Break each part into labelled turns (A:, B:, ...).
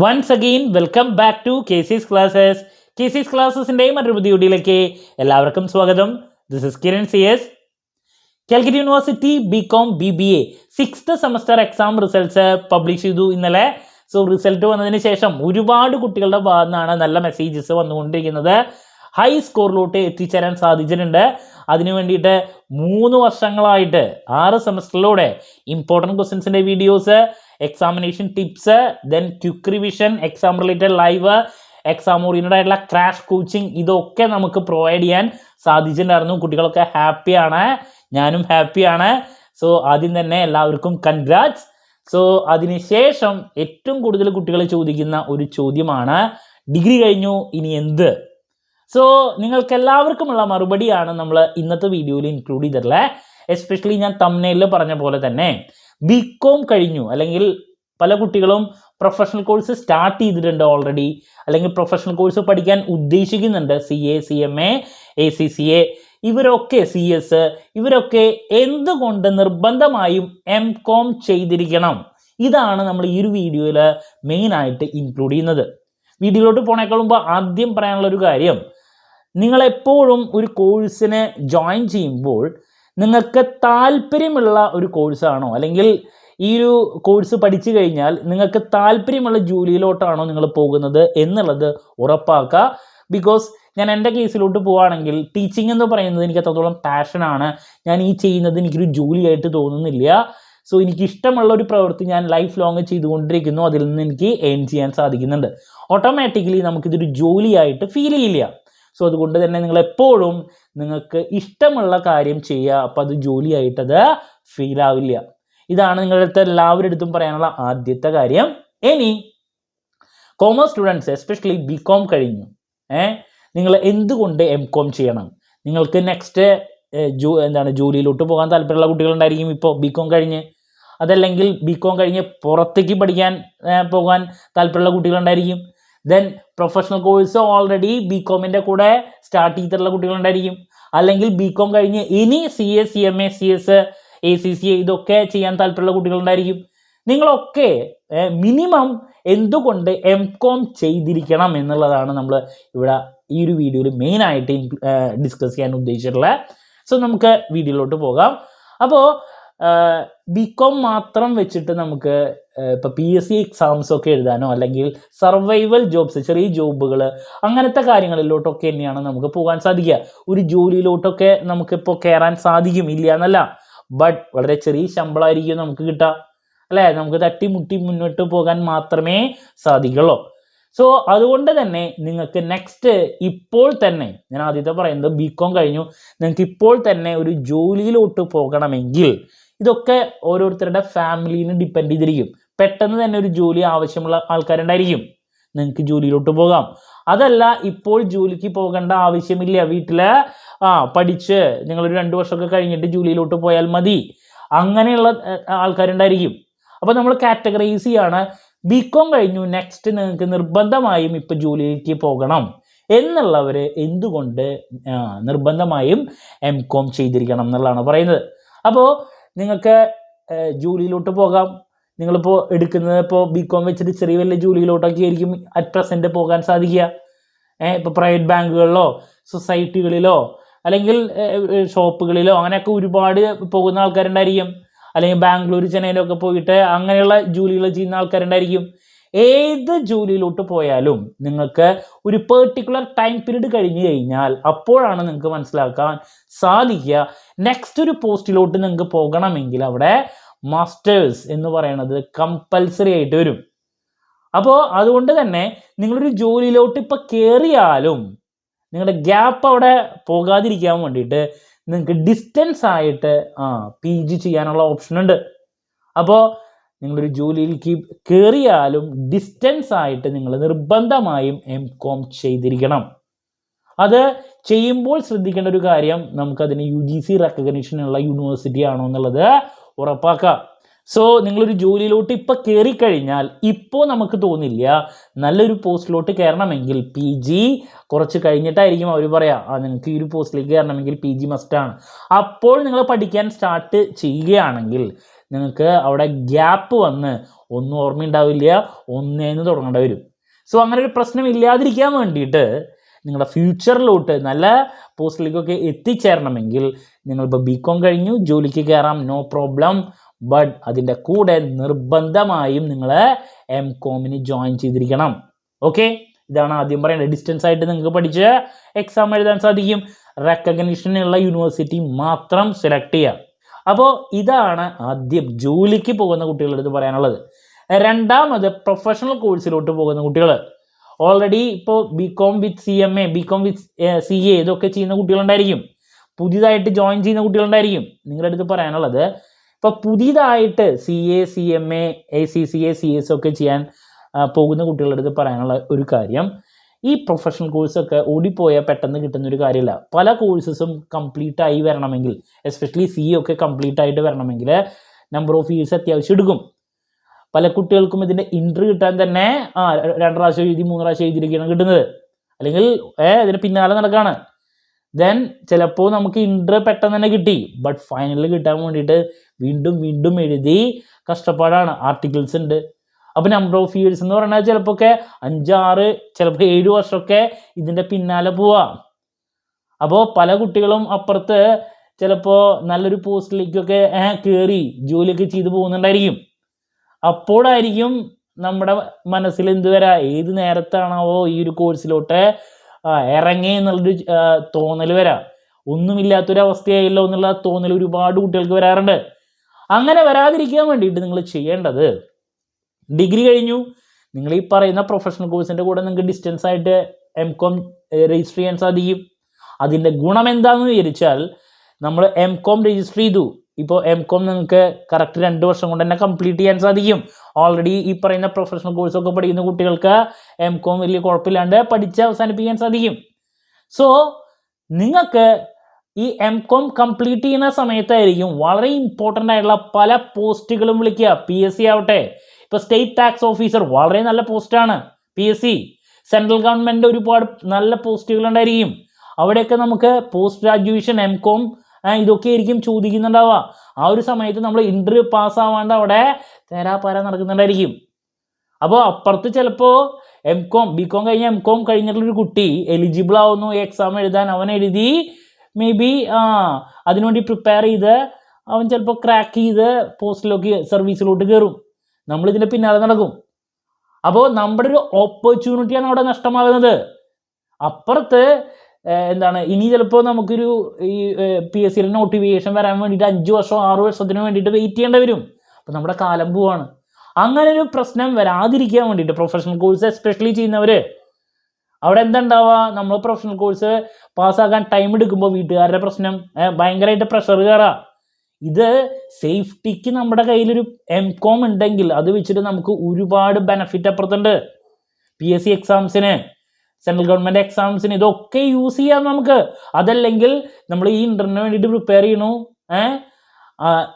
A: Once again welcome back to K C S classes K C S ക്ലാസ്സസിന്റെ മറ്റൊരു പുതിയ വീഡിയോയിലേക്ക് എല്ലാവർക്കും സ്വാഗതം. This is Kiran C S Calicut university B com B B A sixth semester exam results publish ചെയ്തു ഇന്നലെ. So result വന്നതിന് ശേഷം ഒരുപാട് കുട്ടികളുടെ ഭാഗത്തു നിന്നാണ് നല്ല മെസ്സേജസ് വന്നുകൊണ്ടിരിക്കുന്നത്. ഹൈ സ്കോറിലോട്ട് എത്തിച്ചേരാൻ സാധിച്ചിട്ടുണ്ട്. അതിനു വേണ്ടിയിട്ട് മൂന്ന് വർഷങ്ങളായിട്ട് ആറ് സെമസ്റ്ററിലൂടെ important ക്വസ്റ്റ്യൻസിന്റെ videos examination tips then quick revision exam related live exam oriented ആയിട്ടുള്ള ക്രാഷ് കോച്ചിങ് ഇതൊക്കെ നമുക്ക് പ്രൊവൈഡ് ചെയ്യാൻ സാധിച്ചിട്ടുണ്ടായിരുന്നു. കുട്ടികളൊക്കെ ഹാപ്പിയാണ് ഞാനും ഹാപ്പിയാണ് സോ ആദ്യം തന്നെ എല്ലാവർക്കും കൺഗ്രാറ്റ്സ് സോ അതിനുശേഷം ഏറ്റവും കൂടുതൽ കുട്ടികൾ ചോദിക്കുന്ന ഒരു ചോദ്യമാണ് ഡിഗ്രി കഴിഞ്ഞു ഇനി എന്ത്? സോ നിങ്ങൾക്ക് എല്ലാവർക്കുമുള്ള മറുപടിയാണ് നമ്മൾ ഇന്നത്തെ വീഡിയോയിൽ ഇൻക്ലൂഡ് ചെയ്തിട്ടുള്ളത്. എസ്പെഷ്യലി ഞാൻ തമ്നയിൽ പറഞ്ഞ പോലെ തന്നെ ബി കോം കഴിഞ്ഞു. അല്ലെങ്കിൽ പല കുട്ടികളും പ്രൊഫഷണൽ കോഴ്സ് സ്റ്റാർട്ട് ചെയ്തിട്ടുണ്ട് ഓൾറെഡി അല്ലെങ്കിൽ പ്രൊഫഷണൽ കോഴ്സ് പഠിക്കാൻ ഉദ്ദേശിക്കുന്നുണ്ട്. C A C M A A C C A ഇവരൊക്കെ സി എസ് ഇവരൊക്കെ എന്തുകൊണ്ട് നിർബന്ധമായും എം കോം ചെയ്തിരിക്കണം? ഇതാണ് നമ്മൾ ഈ ഒരു വീഡിയോയിൽ മെയിനായിട്ട് ഇൻക്ലൂഡ് ചെയ്യുന്നത്. വീഡിയോയിലോട്ട് പോണേക്കാൾ മുമ്പ് ആദ്യം പറയാനുള്ള ഒരു കാര്യം. നിങ്ങളെപ്പോഴും ഒരു കോഴ്സിനെ ജോയിൻ ചെയ്യുമ്പോൾ നിങ്ങൾക്ക് താല്പര്യമുള്ള ഒരു കോഴ്സാണോ? അല്ലെങ്കിൽ ഈ ഒരു കോഴ്സ് പഠിച്ചു കഴിഞ്ഞാൽ നിങ്ങൾക്ക് താല്പര്യമുള്ള ജോലിയിലോട്ടാണോ നിങ്ങൾ പോകുന്നത് എന്നുള്ളത് ഉറപ്പാക്കുക. ബിക്കോസ് ഞാൻ എന്റെ കേസിലോട്ട് പോവുകയാണെങ്കിൽ ടീച്ചിങ് എന്ന് പറയുന്നത് എനിക്ക് അത്രത്തോളം പാഷനാണ് ഞാൻ ഈ ചെയ്യുന്നത് എനിക്കൊരു ജോലിയായിട്ട് തോന്നുന്നില്ല. സോ എനിക്ക് ഇഷ്ടമുള്ള ഒരു പ്രവൃത്തി ഞാൻ ലൈഫ് ലോങ് ചെയ്തുകൊണ്ടിരിക്കുന്നു. അതിൽ നിന്ന് എനിക്ക് ഏൺ ചെയ്യാൻ സാധിക്കുന്നുണ്ട്. ഓട്ടോമാറ്റിക്കലി നമുക്കിതൊരു ജോലിയായിട്ട് ഫീൽ ചെയ്യില്ല. സോ അതുകൊണ്ട് തന്നെ നിങ്ങൾ എപ്പോഴും നിങ്ങൾക്ക് ഇഷ്ടമുള്ള കാര്യം ചെയ്യുക. അപ്പോൾ അത് ജോലിയായിട്ടത് ഫീൽ ആവില്ല ഇതാണ് നിങ്ങളുടെ എല്ലാവരുടെ അടുത്തും പറയാനുള്ള ആദ്യത്തെ കാര്യം. ഇനി commerce students especially B com കഴിഞ്ഞു. ഏ നിങ്ങൾ എന്തുകൊണ്ട് എം കോം ചെയ്യണം? നിങ്ങൾക്ക് നെക്സ്റ്റ് ജോ എന്താണ് ജോലിയിലോട്ട് പോകാൻ താല്പര്യമുള്ള കുട്ടികളുണ്ടായിരിക്കും ഇപ്പോൾ ബി കോം കഴിഞ്ഞ്. അതല്ലെങ്കിൽ ബി കോം കഴിഞ്ഞ് പുറത്തേക്ക് പഠിക്കാൻ പോകാൻ താല്പര്യമുള്ള കുട്ടികളുണ്ടായിരിക്കും. Then professional course already B കോമിന്റെ കൂടെ സ്റ്റാർട്ട് ചെയ്തിട്ടുള്ള കുട്ടികളുണ്ടായിരിക്കും. അല്ലെങ്കിൽ ബി കോം കഴിഞ്ഞ് ഇനി C S C M A C S A C C ഇതൊക്കെ ചെയ്യാൻ താല്പര്യമുള്ള കുട്ടികളുണ്ടായിരിക്കും. നിങ്ങളൊക്കെ മിനിമം എന്തുകൊണ്ട് എം കോം ചെയ്തിരിക്കണം എന്നുള്ളതാണ് നമ്മൾ ഇവിടെ ഈ ഒരു വീഡിയോയിൽ മെയിനായിട്ട് ഡിസ്കസ് ചെയ്യാൻ ഉദ്ദേശിച്ചിട്ടുള്ളത് സോ നമുക്ക് വീഡിയോയിലോട്ട് പോകാം. അപ്പോൾ ബി കോം മാത്രം വെച്ചിട്ട് നമുക്ക് ഇപ്പോൾ പി എസ് സി എക്സാംസ് ഒക്കെ എഴുതാനോ അല്ലെങ്കിൽ സർവൈവൽ ജോബ്സ് ചെറിയ ജോബുകൾ അങ്ങനത്തെ കാര്യങ്ങളിലോട്ടൊക്കെ തന്നെയാണ് നമുക്ക് പോകാൻ സാധിക്കുക. ഒരു ജോലിയിലോട്ടൊക്കെ നമുക്കിപ്പോൾ കയറാൻ സാധിക്കും ഇല്ല എന്നല്ല. ബട്ട് വളരെ ചെറിയ ശമ്പളമായിരിക്കും നമുക്ക് കിട്ടുക. അല്ലേ? നമുക്ക് തട്ടിമുട്ടി മുന്നോട്ട് പോകാൻ മാത്രമേ സാധിക്കുള്ളൂ. സോ അതുകൊണ്ട് തന്നെ നിങ്ങൾക്ക് നെക്സ്റ്റ് ഇപ്പോൾ തന്നെ ഞാൻ ആദ്യത്തെ പറയുന്നത് ബികോം കഴിഞ്ഞു. നിങ്ങൾക്ക് ഇപ്പോൾ തന്നെ ഒരു ജോലിയിലോട്ട് പോകണമെങ്കിൽ ഇതൊക്കെ ഓരോരുത്തരുടെ ഫാമിലിനെ ഡിപ്പെൻഡ് ചെയ്തിരിക്കും. പെട്ടെന്ന് തന്നെ ഒരു ജോലി ആവശ്യമുള്ള ആൾക്കാരുണ്ടായിരിക്കും. നിങ്ങൾക്ക് ജോലിയിലോട്ട് പോകാം. അതല്ല ഇപ്പോൾ ജോലിക്ക് പോകേണ്ട ആവശ്യമില്ല. വീട്ടിൽ ആ പഠിച്ച് നിങ്ങളൊരു രണ്ട് വർഷമൊക്കെ കഴിഞ്ഞിട്ട് ജോലിയിലോട്ട് പോയാൽ മതി. അങ്ങനെയുള്ള ആൾക്കാരുണ്ടായിരിക്കും. അപ്പോൾ നമ്മൾ കാറ്റഗറൈസ് ചെയ്യാണ്. ബി കോം കഴിഞ്ഞു നെക്സ്റ്റ് നിങ്ങൾക്ക് നിർബന്ധമായും ഇപ്പോൾ ജോലിയിലേക്ക് പോകണം. എന്നുള്ളവർ എന്തുകൊണ്ട് നിർബന്ധമായും എം കോം ചെയ്തിരിക്കണം എന്നുള്ളതാണ് പറയുന്നത്. അപ്പോൾ നിങ്ങൾക്ക് ജോലിയിലോട്ട് പോകാം. നിങ്ങളിപ്പോൾ എടുക്കുന്നത് ഇപ്പോൾ ബി കോം വെച്ചിട്ട് ചെറിയ വലിയ ജോലിയിലോട്ടൊക്കെ ആയിരിക്കും അറ്റ് പ്രസന്റ് പോകാൻ സാധിക്കുക. ഏഹ് ഇപ്പോൾ പ്രൈവറ്റ് ബാങ്കുകളിലോ സൊസൈറ്റികളിലോ അല്ലെങ്കിൽ ഷോപ്പുകളിലോ അങ്ങനെയൊക്കെ ഒരുപാട് പോകുന്ന ആൾക്കാരുണ്ടായിരിക്കും. അല്ലെങ്കിൽ ബാംഗ്ലൂർ ചെന്നൈയിലൊക്കെ പോയിട്ട് അങ്ങനെയുള്ള ജോലികൾ ചെയ്യുന്ന ആൾക്കാരുണ്ടായിരിക്കും. ഏത് ജോലിയിലോട്ട് പോയാലും നിങ്ങൾക്ക് ഒരു പെർട്ടിക്കുലർ ടൈം പീരീഡ് കഴിഞ്ഞ് കഴിഞ്ഞാൽ അപ്പോഴാണ് നിങ്ങൾക്ക് മനസ്സിലാക്കാൻ സാധിക്കുക. നെക്സ്റ്റ് ഒരു പോസ്റ്റിലോട്ട് നിങ്ങൾക്ക് പോകണമെങ്കിൽ അവിടെ മാസ്റ്റേഴ്സ് എന്ന് പറയുന്നത് കമ്പൽസറി ആയിട്ട് വരും. അപ്പോൾ അതുകൊണ്ട് തന്നെ നിങ്ങളൊരു ജോലിയിലോട്ട് ഇപ്പോൾ കയറിയാലും നിങ്ങളുടെ ഗ്യാപ്പ് അവിടെ പോകാതിരിക്കാൻ വേണ്ടിയിട്ട് നിങ്ങൾക്ക് ഡിസ്റ്റൻസ് ആയിട്ട് ആ പി ജി ചെയ്യാനുള്ള ഓപ്ഷൻ ഉണ്ട്. അപ്പോൾ നിങ്ങളൊരു ജോലിയിലേക്ക് കയറിയാലും ഡിസ്റ്റൻസ് ആയിട്ട് നിങ്ങൾ നിർബന്ധമായും എം കോം ചെയ്തിരിക്കണം. അത് ചെയ്യുമ്പോൾ ശ്രദ്ധിക്കേണ്ട ഒരു കാര്യം നമുക്കതിന് യു ജി സി റെക്കഗ്നിഷനുള്ള യൂണിവേഴ്സിറ്റി ആണോ എന്നുള്ളത് ഉറപ്പാക്കാം. സോ നിങ്ങളൊരു ജോലിയിലോട്ട് ഇപ്പോൾ കയറിക്കഴിഞ്ഞാൽ ഇപ്പോൾ നമുക്ക് തോന്നില്ല നല്ലൊരു പോസ്റ്റിലോട്ട് കയറണമെങ്കിൽ പി ജി കുറച്ച് കഴിഞ്ഞിട്ടായിരിക്കും അവർ പറയാം ആ നിങ്ങൾക്ക് ഈ ഒരു പോസ്റ്റിലേക്ക് കയറണമെങ്കിൽ പി ജി മസ്റ്റാണ് അപ്പോൾ നിങ്ങൾ പഠിക്കാൻ സ്റ്റാർട്ട് ചെയ്യുകയാണെങ്കിൽ നിങ്ങൾക്ക് അവിടെ ഗ്യാപ്പ് വന്ന് ഒന്നും ഓർമ്മയുണ്ടാവില്ല ഒന്നേന്ന് തുടങ്ങേണ്ടി വരും. സോ അങ്ങനെ ഒരു പ്രശ്നം ഇല്ലാതിരിക്കാൻ വേണ്ടിയിട്ട് നിങ്ങളുടെ ഫ്യൂച്ചറിലോട്ട് നല്ല പോസ്റ്റിലേക്കൊക്കെ എത്തിച്ചേരണമെങ്കിൽ നിങ്ങളിപ്പോൾ ബി കോം കഴിഞ്ഞു ജോലിക്ക് കയറാം നോ പ്രോബ്ലം ബട്ട് അതിന്റെ കൂടെ നിർബന്ധമായും നിങ്ങൾ എം കോമിന് ജോയിൻ ചെയ്തിരിക്കണം. ഓക്കെ ഇതാണ് ആദ്യം പറയേണ്ടത്. ഡിസ്റ്റൻസ് ആയിട്ട് നിങ്ങൾക്ക് പഠിച്ച് എക്സാം എഴുതാൻ സാധിക്കും. റെക്കഗ്നീഷനുള്ള യൂണിവേഴ്സിറ്റി മാത്രം സെലക്ട് ചെയ്യുക അപ്പോൾ ഇതാണ് ആദ്യം ജോലിക്ക് പോകുന്ന കുട്ടികളുടെ അടുത്ത് പറയാനുള്ളത്. രണ്ടാമത് പ്രൊഫഷണൽ കോഴ്സിലോട്ട് പോകുന്ന കുട്ടികൾ ഓൾറെഡി ഇപ്പോൾ B com with C M A B com with C A ഇതൊക്കെ ചെയ്യുന്ന കുട്ടികളുണ്ടായിരിക്കും. പുതിയതായിട്ട് ജോയിൻ ചെയ്യുന്ന കുട്ടികളുണ്ടായിരിക്കും. നിങ്ങളുടെ അടുത്ത് പറയാനുള്ളത് ഇപ്പോൾ പുതിയതായിട്ട് C A C M A A C C A C S ഒക്കെ ചെയ്യാൻ പോകുന്ന കുട്ടികളുടെ അടുത്ത് പറയാനുള്ള ഒരു കാര്യം ഈ പ്രൊഫഷണൽ കോഴ്സൊക്കെ ഓടിപ്പോയാൽ പെട്ടെന്ന് കിട്ടുന്ന ഒരു കാര്യമില്ല പല കോഴ്സസും കംപ്ലീറ്റ് ആയി വരണമെങ്കിൽ എസ്പെഷ്യലി സി ഒക്കെ കംപ്ലീറ്റ് ആയിട്ട് വരണമെങ്കിൽ നമ്പർ ഓഫ് ഇയേഴ്സ് അത്യാവശ്യം എടുക്കും. പല കുട്ടികൾക്കും ഇതിന്റെ ഇൻട്രി കിട്ടാൻ തന്നെ ആ രണ്ട് പ്രാവശ്യം എഴുതി മൂന്ന് പ്രാവശ്യം എഴുതിയിരിക്കുകയാണ് കിട്ടുന്നത്. അല്ലെങ്കിൽ ഏ ഇതിന് പിന്നാലെ നടക്കുകയാണ് ദെൻ ചിലപ്പോൾ നമുക്ക് ഇൻട്രി പെട്ടെന്ന് തന്നെ കിട്ടി. ബട്ട് ഫൈനലിൽ കിട്ടാൻ വേണ്ടിയിട്ട് വീണ്ടും വീണ്ടും എഴുതി കഷ്ടപ്പാടാണ്. ആർട്ടിക്കിൾസ് ഉണ്ട്. അപ്പോൾ നമ്പർ ഓഫ് ഇയേഴ്സ് എന്ന് പറഞ്ഞാൽ ചിലപ്പോൾ ഒക്കെ അഞ്ചാറ് ചിലപ്പോൾ ഏഴ് വർഷമൊക്കെ ഇതിന്റെ പിന്നാലെ പോവാം. അപ്പോൾ പല കുട്ടികളും അപ്പുറത്ത് ചിലപ്പോൾ നല്ലൊരു പോസ്റ്റിലേക്കൊക്കെ കയറി ജോലിയൊക്കെ ചെയ്ത് പോകുന്നുണ്ടായിരിക്കും. അപ്പോഴായിരിക്കും നമ്മുടെ മനസ്സിൽ എന്ത് വരാ? ഏത് നേരത്താണാവോ ഈ ഒരു കോഴ്സിലോട്ട് ഇറങ്ങി എന്നുള്ളൊരു തോന്നൽ വരാം. ഒന്നുമില്ലാത്തൊരവസ്ഥയായല്ലോ എന്നുള്ള തോന്നൽ ഒരുപാട് കുട്ടികൾക്ക് വരാറുണ്ട്. അങ്ങനെ വരാതിരിക്കാൻ വേണ്ടിയിട്ട് നിങ്ങൾ ചെയ്യേണ്ടത് ഡിഗ്രി കഴിഞ്ഞു. നിങ്ങൾ ഈ പറയുന്ന പ്രൊഫഷണൽ കോഴ്സിന്റെ കൂടെ നിങ്ങൾക്ക് ഡിസ്റ്റൻസ് ആയിട്ട് എം കോം രജിസ്റ്റർ ചെയ്യാൻ സാധിക്കും. അതിന്റെ ഗുണം എന്താണെന്ന് വിചാരിച്ചാൽ നമ്മൾ എം കോം രജിസ്റ്റർ ചെയ്തു. ഇപ്പോൾ എം കോം നിങ്ങൾക്ക് കറക്റ്റ് രണ്ട് വർഷം കൊണ്ട് തന്നെ കംപ്ലീറ്റ് ചെയ്യാൻ സാധിക്കും. ഓൾറെഡി ഈ പറയുന്ന പ്രൊഫഷണൽ കോഴ്സൊക്കെ പഠിക്കുന്ന കുട്ടികൾക്ക് എം കോം വലിയ കുഴപ്പമില്ലാണ്ട് പഠിച്ച് അവസാനിപ്പിക്കാൻ സാധിക്കും. സോ നിങ്ങൾക്ക് ഈ എം കോം കംപ്ലീറ്റ് ചെയ്യുന്ന സമയത്തായിരിക്കും വളരെ ഇമ്പോർട്ടന്റ് ആയിട്ടുള്ള പല പോസ്റ്റുകളും വിളിക്കുക. പി എസ് സി ആവട്ടെ ഇപ്പോൾ സ്റ്റേറ്റ് ടാക്സ് ഓഫീസർ വളരെ നല്ല പോസ്റ്റാണ് P S C central government ഒരുപാട് നല്ല പോസ്റ്റുകൾ ഉണ്ടായിരിക്കും. അവിടെയൊക്കെ നമുക്ക് പോസ്റ്റ് ഗ്രാജുവേഷൻ എം കോം ഇതൊക്കെ ആയിരിക്കും ചോദിക്കുന്നുണ്ടാവുക. ആ ഒരു സമയത്ത് നമ്മൾ ഇന്റർവ്യൂ പാസ്സാവാണ്ട് അവിടെ തേരാപാര നടക്കുന്നുണ്ടായിരിക്കും. അപ്പോൾ അപ്പുറത്ത് ചിലപ്പോൾ എം കോം ബി കോം കഴിഞ്ഞ എം കോം കഴിഞ്ഞിട്ടുള്ളൊരു കുട്ടി എലിജിബിൾ ആവുന്നു എക്സാം എഴുതാൻ അവൻ എഴുതി മേ ബി ആ അതിനുവേണ്ടി പ്രിപ്പയർ ചെയ്ത് അവൻ ചിലപ്പോൾ ക്രാക്ക് ചെയ്ത് പോസ്റ്റിലേക്ക് സർവീസിലോട്ട് കയറും നമ്മളിതിന്റെ പിന്നാലെ നടക്കും. അപ്പോൾ നമ്മുടെ ഒരു ഓപ്പർച്യൂണിറ്റിയാണ് അവിടെ നഷ്ടമാകുന്നത്. അപ്പുറത്ത് എന്താണ് ഇനി ചിലപ്പോൾ നമുക്കൊരു ഈ പി എസ് സിയിലെ നോട്ടിഫിക്കേഷൻ വരാൻ വേണ്ടിയിട്ട് അഞ്ച് വർഷം ആറ് വർഷത്തിന് വേണ്ടിയിട്ട് വെയിറ്റ് ചെയ്യേണ്ടി വരും. അപ്പോൾ നമ്മുടെ കാലം പോവാണ്. അങ്ങനെ ഒരു പ്രശ്നം വരാതിരിക്കാൻ വേണ്ടിയിട്ട് പ്രൊഫഷണൽ കോഴ്സ് എസ്പെഷ്യലി ചെയ്യുന്നവർ അവിടെ എന്താണ്ടാവുക നമ്മൾ പ്രൊഫഷണൽ കോഴ്സ് പാസ്സാക്കാൻ ടൈം എടുക്കുമ്പോൾ വീട്ടുകാരുടെ പ്രശ്നം ഭയങ്കരമായിട്ട് പ്രഷർ കയറാം ഇത് സേഫ്റ്റിക്ക് നമ്മുടെ കയ്യിലൊരു എം കോം ഉണ്ടെങ്കിൽ അത് വെച്ചിട്ട് നമുക്ക് ഒരുപാട് ബെനഫിറ്റ് അപ്പുറത്തുണ്ട്. പി എസ് സി എക്സാംസിന് സെൻട്രൽ ഗവൺമെന്റ് എക്സാംസിന് ഇതൊക്കെ യൂസ് ചെയ്യാം നമുക്ക്. അതല്ലെങ്കിൽ നമ്മൾ ഈ ഇന്റർനെറ്റിന് വേണ്ടിയിട്ട് പ്രിപ്പയർ ചെയ്യണു. ഏഹ്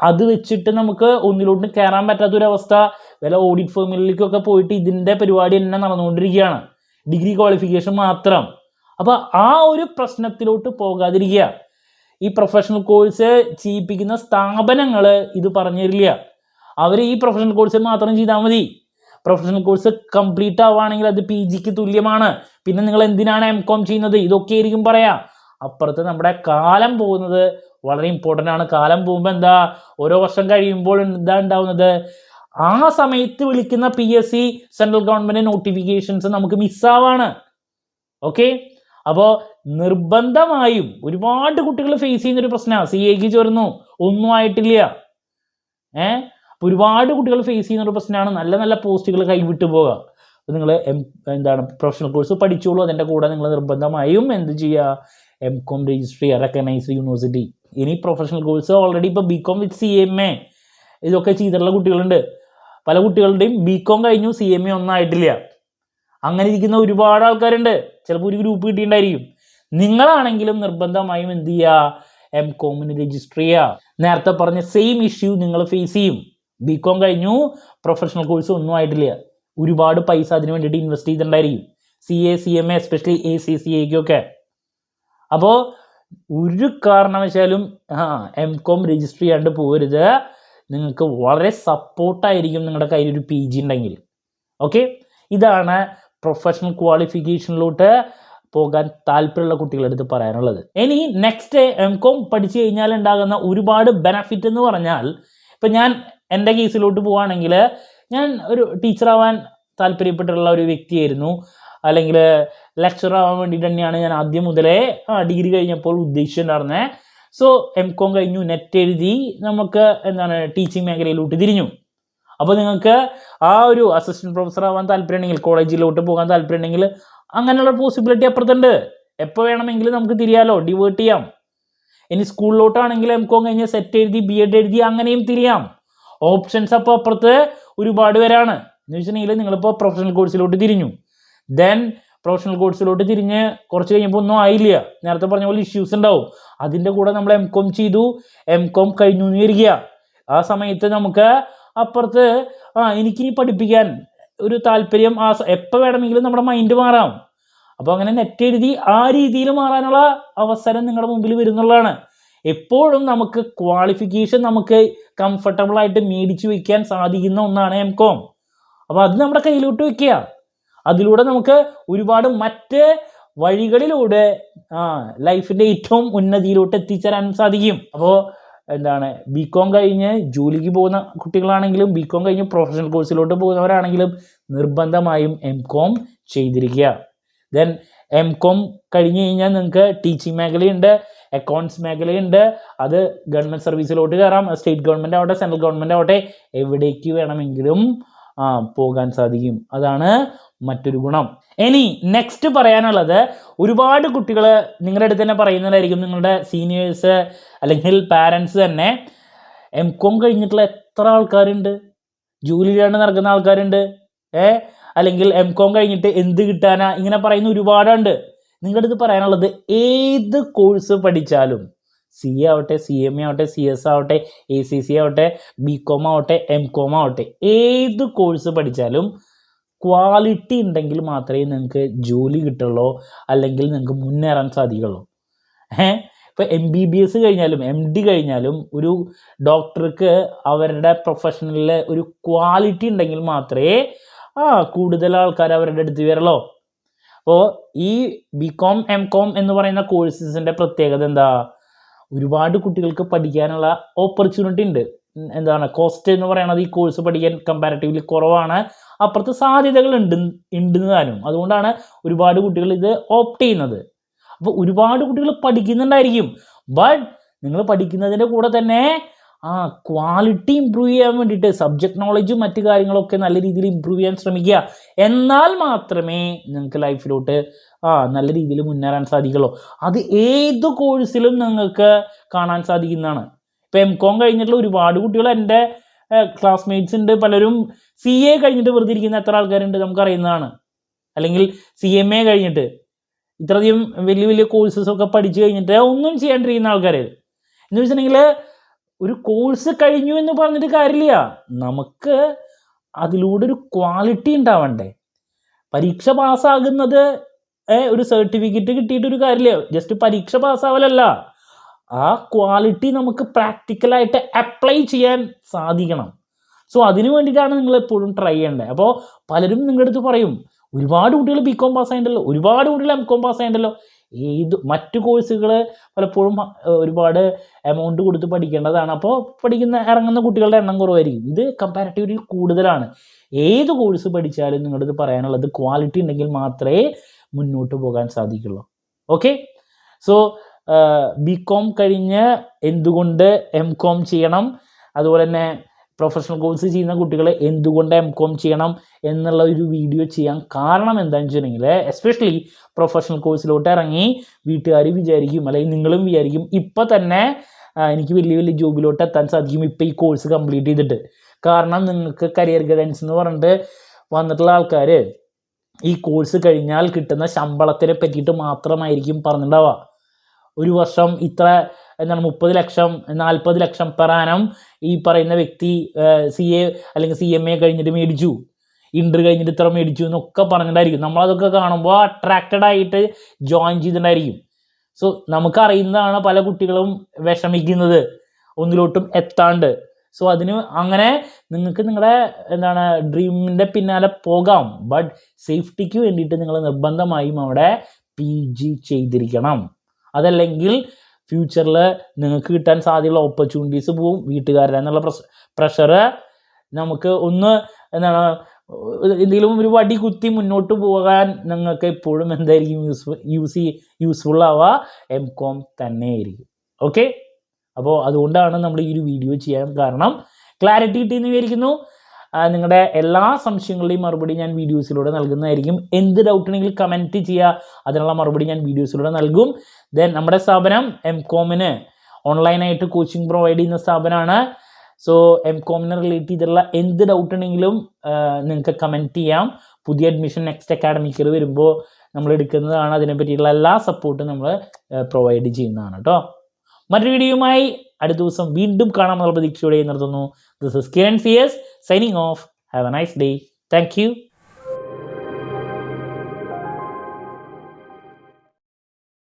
A: അത് വെച്ചിട്ട് നമുക്ക് ഒന്നിലോട്ട് കയറാൻ പറ്റാത്തൊരവസ്ഥ. വല്ല ഓഡിറ്റ് ഫേമിലേക്കൊക്കെ പോയിട്ട് ഇതിന്റെ പരിപാടി തന്നെ നടന്നുകൊണ്ടിരിക്കുകയാണ്. ഡിഗ്രി ക്വാളിഫിക്കേഷൻ മാത്രം. അപ്പോൾ ആ ഒരു പ്രശ്നത്തിലോട്ട് പോകാതിരിക്കുക. ഈ പ്രൊഫഷണൽ കോഴ്സ് ചെയ്യിപ്പിക്കുന്ന സ്ഥാപനങ്ങൾ ഇത് പറഞ്ഞു തരില്ല അവർ ഈ പ്രൊഫഷണൽ കോഴ്സ് മാത്രം ചെയ്താൽ മതി. പ്രൊഫഷണൽ കോഴ്സ് കംപ്ലീറ്റ് ആവുകയാണെങ്കിൽ അത് പി ജിക്ക് തുല്യമാണ്. പിന്നെ നിങ്ങൾ എന്തിനാണ് എം കോം ചെയ്യുന്നത്? ഇതൊക്കെ ആയിരിക്കും പറയാം. അപ്പുറത്ത് നമ്മുടെ കാലം പോകുന്നത് വളരെ ഇമ്പോർട്ടന്റ് ആണ്. കാലം പോകുമ്പോൾ എന്താ? ഓരോ വർഷം കഴിയുമ്പോൾ എന്താ ഉണ്ടാവുന്നത്? ആ സമയത്ത് വിളിക്കുന്ന P S C central government notifications നമുക്ക് മിസ്സാവാണ് ഓക്കെ അപ്പോൾ നിർബന്ധമായും ഒരുപാട് കുട്ടികൾ ഫേസ് ചെയ്യുന്ന ഒരു പ്രശ്നമാണ് സി എക്ക് ചേർന്നു. ഒന്നും ആയിട്ടില്ല. ഏ? അപ്പോൾ ഒരുപാട് കുട്ടികൾ ഫേസ് ചെയ്യുന്ന ഒരു പ്രശ്നമാണ് നല്ല നല്ല പോസ്റ്റുകൾ കൈവിട്ടു പോകുക അപ്പോൾ നിങ്ങൾ എം എന്താണ് പ്രൊഫഷണൽ കോഴ്സ് പഠിച്ചോളൂ. അതിന്റെ കൂടെ നിങ്ങൾ നിർബന്ധമായും എന്ത് ചെയ്യുക? എം കോം ചെയ്യുക റെക്കഗ്നൈസ്ഡ് യൂണിവേഴ്സിറ്റി ഇനി പ്രൊഫഷണൽ കോഴ്സ് ഓൾറെഡി ഇപ്പോൾ B com with C M A ഇതൊക്കെ ചെയ്തിട്ടുള്ള കുട്ടികളുണ്ട്. പല കുട്ടികളുടെയും ബി കോം കഴിഞ്ഞു സി എം എ ഒന്നും ആയിട്ടില്ല. അങ്ങനെ ഇരിക്കുന്ന ഒരുപാട് ആൾക്കാരുണ്ട്. ചിലപ്പോൾ ഒരു ഗ്രൂപ്പ് കിട്ടിയിട്ടുണ്ടായിരിക്കും. നിങ്ങളാണെങ്കിലും നിർബന്ധമായും എന്ത് ചെയ്യുക എം കോമിന് രജിസ്റ്റർ ചെയ്യുക നേരത്തെ പറഞ്ഞ സെയിം ഇഷ്യൂ നിങ്ങൾ ഫേസ് ചെയ്യും. ബി കോം കഴിഞ്ഞു. പ്രൊഫഷണൽ കോഴ്സ് ഒന്നും ആയിട്ടില്ല. ഒരുപാട് പൈസ അതിന് വേണ്ടിയിട്ട് invest ചെയ്തിട്ടുണ്ടായിരിക്കും. C A C M A especially A C C എക്കൊക്കെ അപ്പോൾ ഒരു കാരണവശാലും ആ എം കോം രജിസ്റ്റർ ചെയ്യാണ്ട് പോരുത്. നിങ്ങൾക്ക് വളരെ സപ്പോർട്ടായിരിക്കും നിങ്ങളുടെ കയ്യിൽ ഒരു പി ജി ഉണ്ടെങ്കിൽ. ഓക്കെ ഇതാണ് പ്രൊഫഷണൽ ക്വാളിഫിക്കേഷനിലോട്ട് പോകാൻ താല്പര്യമുള്ള കുട്ടികളുടെ അടുത്ത് പറയാനുള്ളത്. ഇനി നെക്സ്റ്റ് എം കോം പഠിച്ചു കഴിഞ്ഞാൽ ഉണ്ടാകുന്ന ഒരുപാട് ബെനഫിറ്റ് എന്ന് പറഞ്ഞാൽ ഇപ്പം ഞാൻ എന്റെ കേസിലോട്ട് പോവുകയാണെങ്കിൽ ഞാൻ ഒരു ടീച്ചറാവാൻ താല്പര്യപ്പെട്ടിട്ടുള്ള ഒരു വ്യക്തിയായിരുന്നു. അല്ലെങ്കിൽ ലെക്ചർ ആവാൻ വേണ്ടിയിട്ട് തന്നെയാണ് ഞാൻ ആദ്യം മുതലേ ഡിഗ്രി കഴിഞ്ഞപ്പോൾ ഉദ്ദേശിച്ചിട്ടുണ്ടായിരുന്നത് സോ എം കോം കഴിഞ്ഞു നെറ്റ് എഴുതി നമുക്ക് എന്താണ് ടീച്ചിങ് മേഖലയിലോട്ട് തിരിഞ്ഞു. അപ്പോൾ നിങ്ങൾക്ക് ആ ഒരു അസിസ്റ്റന്റ് പ്രൊഫസർ ആവാൻ താല്പര്യമുണ്ടെങ്കിൽ കോളേജിലോട്ട് പോകാൻ താല്പര്യമുണ്ടെങ്കിൽ അങ്ങനെയുള്ള പോസിബിലിറ്റി അപ്പുറത്തുണ്ട്. എപ്പോൾ വേണമെങ്കിലും നമുക്ക് തിരിയാലോ? ഡിവേർട്ട് ചെയ്യാം. ഇനി സ്കൂളിലോട്ടാണെങ്കിൽ എം കോം കഴിഞ്ഞ് സെറ്റ് എഴുതി ബി എഡ് എഴുതി അങ്ങനെയും തിരിയാം. ഓപ്ഷൻസ് അപ്പോൾ അപ്പുറത്ത് ഒരുപാട് പേരാണ്. എന്ന് വെച്ചിട്ടുണ്ടെങ്കിൽ നിങ്ങളിപ്പോൾ പ്രൊഫഷണൽ കോഴ്സിലോട്ട് തിരിഞ്ഞു. ദെൻ പ്രൊഫഷണൽ കോഴ്സിലോട്ട് തിരിഞ്ഞ് കുറച്ച് കഴിഞ്ഞപ്പോൾ ഒന്നും ആയില്ല. നേരത്തെ പറഞ്ഞ പോലെ ഇഷ്യൂസ് ഉണ്ടാവും. അതിന്റെ കൂടെ നമ്മൾ എം കോം ചെയ്തു. എം കോം കഴിഞ്ഞു എന്ന് വരിക. ആ സമയത്ത് നമുക്ക് അപ്പുറത്ത് ആ എനിക്കിനി പഠിപ്പിക്കാൻ ഒരു താല്പര്യം ആ എപ്പോൾ വേണമെങ്കിലും നമ്മുടെ മൈൻഡ് മാറാം. അപ്പോൾ അങ്ങനെ നെറ്റ് എഴുതി ആ രീതിയിൽ മാറാനുള്ള അവസരം നിങ്ങളുടെ മുമ്പിൽ വരുന്നുള്ളതാണ്. എപ്പോഴും നമുക്ക് ക്വാളിഫിക്കേഷൻ നമുക്ക് കംഫർട്ടബിൾ ആയിട്ട് മേടിച്ചു വയ്ക്കാൻ സാധിക്കുന്ന ഒന്നാണ് എം കോം അപ്പോൾ അത് നമ്മുടെ കയ്യിലോട്ട് വയ്ക്കുക അതിലൂടെ നമുക്ക് ഒരുപാട് മറ്റ് വഴികളിലൂടെ ആ ലൈഫിന്റെ ഏറ്റവും ഉന്നതിയിലോട്ട് എത്തിച്ചേരാൻ സാധിക്കും. അപ്പോൾ എന്താണ് ബി കോം കഴിഞ്ഞ് ജോലിക്ക് പോകുന്ന കുട്ടികളാണെങ്കിലും ബി കോം കഴിഞ്ഞ് പ്രൊഫഷണൽ കോഴ്സിലോട്ട് പോകുന്നവരാണെങ്കിലും നിർബന്ധമായും എം കോം ചെയ്തിരിക്കുക. ദെൻ എം കോം കഴിഞ്ഞ് കഴിഞ്ഞാൽ നിങ്ങൾക്ക് ടീച്ചിങ് മേഖലയുണ്ട് അക്കൗണ്ട്സ് മേഖലയുണ്ട് അത് ഗവൺമെന്റ് സർവീസിലോട്ട് കയറാം സ്റ്റേറ്റ് ഗവൺമെന്റ് ആവട്ടെ സെൻട്രൽ ഗവൺമെന്റ് ആവട്ടെ എവിടേക്ക് വേണമെങ്കിലും പോകാൻ സാധിക്കും. അതാണ് മറ്റൊരു ഗുണം. ഇനി നെക്സ്റ്റ് പറയാനുള്ളത് ഒരുപാട് കുട്ടികൾ നിങ്ങളുടെ അടുത്ത് തന്നെ പറയുന്നതായിരിക്കും നിങ്ങളുടെ സീനിയേഴ്സ് അല്ലെങ്കിൽ പാരൻസ് തന്നെ എം കോം കഴിഞ്ഞിട്ടുള്ള എത്ര ആൾക്കാരുണ്ട്? ജോലിയിലാണ് നടക്കുന്ന ആൾക്കാരുണ്ട്? ഏ? അല്ലെങ്കിൽ എം കോം കഴിഞ്ഞിട്ട് എന്ത് കിട്ടാനാ? ഇങ്ങനെ പറയുന്ന ഒരുപാടുണ്ട്. നിങ്ങളുടെ അടുത്ത് പറയാനുള്ളത് ഏത് കോഴ്സ് പഠിച്ചാലും സി എ ആവട്ടെ സി എം എ ആവട്ടെ സി എസ് ആവട്ടെ എ സി സി ആവട്ടെ ബി കോം ആവട്ടെ എം കോം ആവട്ടെ ഏത് കോഴ്സ് പഠിച്ചാലും ക്വാളിറ്റി ഉണ്ടെങ്കിൽ മാത്രമേ നിങ്ങൾക്ക് ജോലി കിട്ടുള്ളൂ അല്ലെങ്കിൽ നിങ്ങൾക്ക് മുന്നേറാൻ സാധിക്കുള്ളൂ. ഏഹ് ഇപ്പോൾ എം ബി ബി എസ് കഴിഞ്ഞാലും എം ഡി കഴിഞ്ഞാലും ഒരു ഡോക്ടർക്ക് അവരുടെ പ്രൊഫഷണലിൽ ഒരു ക്വാളിറ്റി ഉണ്ടെങ്കിൽ മാത്രമേ ആ കൂടുതൽ ആൾക്കാർ അവരുടെ അടുത്ത് വരുള്ളൂ. അപ്പോൾ ഈ ബി കോം എം കോം എന്ന് പറയുന്ന കോഴ്സസിന്റെ പ്രത്യേകത എന്താ? ഒരുപാട് കുട്ടികൾക്ക് പഠിക്കാനുള്ള ഓപ്പർച്യൂണിറ്റി ഉണ്ട്. എന്താണ് കോസ്റ്റ് എന്ന് പറയുന്നത് ഈ കോഴ്സ് പഠിക്കാൻ കമ്പാരിറ്റീവ്ലി കുറവാണ്. അപ്പുറത്ത് സാധ്യതകൾ ഉണ്ട് താനും. അതുകൊണ്ടാണ് ഒരുപാട് കുട്ടികൾ ഇത് ഓപ്റ്റ് ചെയ്യുന്നത്. അപ്പോൾ ഒരുപാട് കുട്ടികൾ പഠിക്കുന്നുണ്ടായിരിക്കും. ബട്ട് നിങ്ങൾ പഠിക്കുന്നതിന്റെ കൂടെ തന്നെ ആ ക്വാളിറ്റി ഇമ്പ്രൂവ് ചെയ്യാൻ വേണ്ടിയിട്ട് സബ്ജക്ട് നോളജും മറ്റു കാര്യങ്ങളൊക്കെ നല്ല രീതിയിൽ ഇമ്പ്രൂവ് ചെയ്യാൻ ശ്രമിക്കുക. എന്നാൽ മാത്രമേ നിങ്ങൾക്ക് ലൈഫിലോട്ട് ആ നല്ല രീതിയിൽ മുന്നേറാൻ സാധിക്കുള്ളൂ. അത് ഏത് കോഴ്സിലും നിങ്ങൾക്ക് കാണാൻ സാധിക്കുന്നതാണ്. ഇപ്പോൾ എം കോം കഴിഞ്ഞിട്ടുള്ള ഒരുപാട് കുട്ടികൾ എന്റെ ക്ലാസ്മേറ്റ്സ് ഉണ്ട്. പലരും സി എ കഴിഞ്ഞിട്ട് വെറുതെ ഇരിക്കുന്ന എത്ര ആൾക്കാരുണ്ട് നമുക്കറിയുന്നതാണ്. അല്ലെങ്കിൽ സി എം എ കഴിഞ്ഞിട്ട് ഇത്രയധികം വലിയ വലിയ കോഴ്സസ് ഒക്കെ പഠിച്ചു കഴിഞ്ഞിട്ട് ഒന്നും ചെയ്യാണ്ടിരിക്കുന്ന ആൾക്കാർ എന്ന് വെച്ചിട്ടുണ്ടെങ്കിൽ ഒരു കോഴ്സ് കഴിഞ്ഞു എന്ന് പറഞ്ഞിട്ട് കാര്യമില്ല. നമുക്ക് അതിലൂടെ ഒരു ക്വാളിറ്റി ഉണ്ടാവണ്ടേ. പരീക്ഷ പാസ്സാകുന്നത് ഒരു സർട്ടിഫിക്കറ്റ് കിട്ടിയിട്ടൊരു കാര്യമില്ല. ജസ്റ്റ് പരീക്ഷ പാസ്സാവലല്ല ആ ക്വാളിറ്റി നമുക്ക് പ്രാക്ടിക്കലായിട്ട് അപ്ലൈ ചെയ്യാൻ സാധിക്കണം. സോ അതിനു വേണ്ടിയിട്ടാണ് നിങ്ങൾ എപ്പോഴും ട്രൈ ചെയ്യേണ്ടത്. അപ്പോൾ പലരും നിങ്ങളുടെ അടുത്ത് പറയും ഒരുപാട് കുട്ടികൾ ബി കോം പാസ് ആയിട്ടുണ്ടല്ലോ ഒരുപാട് കുട്ടികൾ എം കോം പാസ് ആയിട്ടുണ്ടല്ലോ ഏത് മറ്റു കോഴ്സുകൾ പലപ്പോഴും ഒരുപാട് എമൗണ്ട് കൊടുത്ത് പഠിക്കേണ്ടതാണ്. അപ്പോൾ പഠിക്കുന്ന ഇറങ്ങുന്ന കുട്ടികളുടെ എണ്ണം കുറവായിരിക്കും. ഇത് കമ്പാരിറ്റീവ്ലി കൂടുതലാണ്. ഏത് കോഴ്സ് പഠിച്ചാലും നിങ്ങളത് പറയാനുള്ളത് ക്വാളിറ്റി ഉണ്ടെങ്കിൽ മാത്രമേ മുന്നോട്ട് പോകാൻ സാധിക്കുള്ളൂ. ഓക്കെ സോ ബി കോം കഴിഞ്ഞ് എന്തുകൊണ്ട് എം കോം ചെയ്യണം? അതുപോലെ തന്നെ പ്രൊഫഷണൽ കോഴ്സ് ചെയ്യുന്ന കുട്ടികൾ എന്തുകൊണ്ട് എം കോം ചെയ്യണം എന്നുള്ള ഒരു വീഡിയോ ചെയ്യാൻ കാരണം എന്താണെന്ന് വെച്ചിട്ടുണ്ടെങ്കിൽ എസ്പെഷ്യലി പ്രൊഫഷണൽ കോഴ്സിലോട്ട് ഇറങ്ങി വീട്ടുകാർ വിചാരിക്കും അല്ലെങ്കിൽ നിങ്ങളും വിചാരിക്കും ഇപ്പം തന്നെ എനിക്ക് വലിയ വലിയ ജോബിലോട്ട് എത്താൻ സാധിക്കും ഇപ്പം ഈ കോഴ്സ് കംപ്ലീറ്റ് ചെയ്തിട്ട്. കാരണം നിങ്ങൾക്ക് കരിയർ ഗൈഡൻസ് എന്ന് പറഞ്ഞിട്ട് വന്നിട്ടുള്ള ആൾക്കാർ ഈ കോഴ്സ് കഴിഞ്ഞാൽ കിട്ടുന്ന ശമ്പളത്തിനെ പറ്റിയിട്ട് മാത്രമായിരിക്കും പറഞ്ഞിട്ടുണ്ടാവുക ഒരു വർഷം ഇത്ര എന്താണ് മുപ്പത് ലക്ഷം നാൽപ്പത് ലക്ഷം പെറാനം ഈ പറയുന്ന വ്യക്തി സി എ അല്ലെങ്കിൽ സി എം എ കഴിഞ്ഞിട്ട് മേടിച്ചു. ഇന്റർ കഴിഞ്ഞിട്ട് ഇത്ര മേടിച്ചു എന്നൊക്കെ പറഞ്ഞിട്ടുണ്ടായിരിക്കും നമ്മളതൊക്കെ കാണുമ്പോൾ അട്രാക്റ്റഡ് ആയിട്ട് ജോയിൻ ചെയ്തിട്ടുണ്ടായിരിക്കും. സോ നമുക്കറിയുന്നതാണ് പല കുട്ടികളും വിഷമിക്കുന്നത്. ഒന്നിലോട്ടും എത്താണ്ട്. സോ അതിന് അങ്ങനെ നിങ്ങൾക്ക് നിങ്ങളുടെ എന്താണ് ഡ്രീമിന്റെ പിന്നാലെ പോകാം. ബട്ട് സേഫ്റ്റിക്ക് വേണ്ടിയിട്ട് നിങ്ങൾ നിർബന്ധമായും അവിടെ പി ജി ചെയ്തിരിക്കണം. അതല്ലെങ്കിൽ ഫ്യൂച്ചറിൽ നിങ്ങൾക്ക് കിട്ടാൻ സാധ്യതയുള്ള ഓപ്പർച്യൂണിറ്റീസ് പോവും വീട്ടുകാരുടെ എന്നുള്ള പ്രഷറ് നമുക്ക് ഒന്ന് എന്താണ് എന്തെങ്കിലും ഒരു വടി കുത്തി മുന്നോട്ട് പോകാൻ നിങ്ങൾക്ക് എപ്പോഴും എന്തായിരിക്കും യൂസ് യൂസ് യൂസ്ഫുൾ ആവുക? എം കോം തന്നെയായിരിക്കും ഓക്കെ അപ്പോൾ അതുകൊണ്ടാണ് നമ്മൾ ഈ ഒരു വീഡിയോ ചെയ്യാൻ കാരണം. ക്ലാരിറ്റി കിട്ടിയെന്ന് വിചാരിക്കുന്നു. നിങ്ങളുടെ എല്ലാ സംശയങ്ങളുടെയും മറുപടി ഞാൻ വീഡിയോസിലൂടെ നൽകുന്നതായിരിക്കും. എന്ത് ഡൗട്ട് ഉണ്ടെങ്കിൽ കമന്റ് ചെയ്യുക. അതിനുള്ള മറുപടി ഞാൻ വീഡിയോസിലൂടെ നൽകും. ദെൻ നമ്മുടെ സ്ഥാപനം എം കോമിന് ഓൺലൈനായിട്ട് കോച്ചിങ് പ്രൊവൈഡ് ചെയ്യുന്ന സ്ഥാപനമാണ്. സോ എം കോമിനെ റിലേറ്റ് ചെയ്തിട്ടുള്ള എന്ത് ഡൗട്ട് ഉണ്ടെങ്കിലും നിങ്ങൾക്ക് കമന്റ് ചെയ്യാം. പുതിയ അഡ്മിഷൻ നെക്സ്റ്റ് അക്കാഡമിക് ഇയർ വരുമ്പോൾ നമ്മൾ എടുക്കുന്നതാണ്. അതിനെ പറ്റിയുള്ള എല്ലാ സപ്പോർട്ടും നമ്മൾ പ്രൊവൈഡ് ചെയ്യുന്നതാണ് കേട്ടോ മറ്റൊരു വീഡിയോയുമായി അടുത്ത ദിവസം വീണ്ടും കാണാമെന്നുള്ള പ്രതീക്ഷയോടെ നിർത്തുന്നു. This is Kiran C S Signing off. Have a nice day. Thank you.